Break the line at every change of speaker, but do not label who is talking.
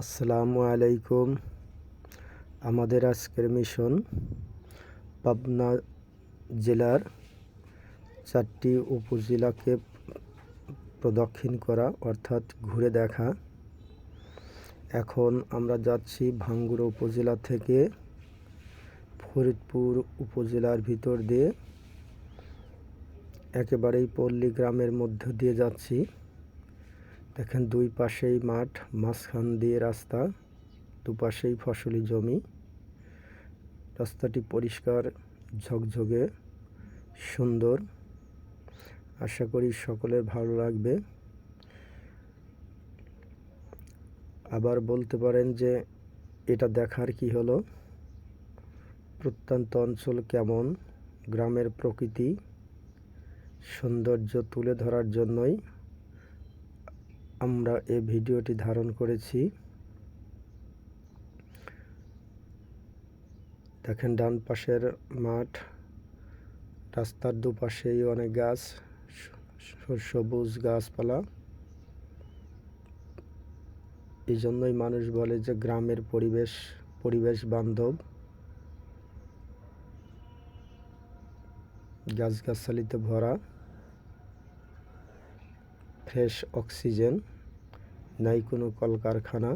আসসালামু আলাইকুম। আমাদের আজকের মিশন পাবনা জেলার চারটি উপজেলাকে প্রদক্ষিণ করা, অর্থাৎ ঘুরে দেখা। এখন আমরা যাচ্ছি ভাঙ্গুড়া উপজেলা থেকে ফরিদপুর উপজেলার ভিতর দিয়ে। একেবারেই পল্লী গ্রামের মধ্য দিয়ে যাচ্ছি। দেখেন দুই পাশেই মাঠ, মাঝখান দিয়ে রাস্তা, দুপাশেই ফসলি জমি। রাস্তাটি পরিষ্কার, ঝকঝকে, সুন্দর। আশা করি সকলের ভালো লাগবে। আবার বলতে পারেন যে এটা দেখার কি হলো? প্রত্যন্ত অঞ্চল কেমন? গ্রামের প্রকৃতি, সৌন্দর্য তুলে ধরার জন্যই আমরা এই ভিডিওটি ধারণ করেছি। দেখেন ডান পাশের মাঠ, রাস্তার দুপাশেই অনেক গাছ সবুজ গাছপালা। এই জন্যই মানুষ বলে যে গ্রামের পরিবেশ পরিবেশ বান্ধব। গাছগাছালিতে ভরা। ফ্রেশ অক্সিজেন নাই কোনো কলকারখানা।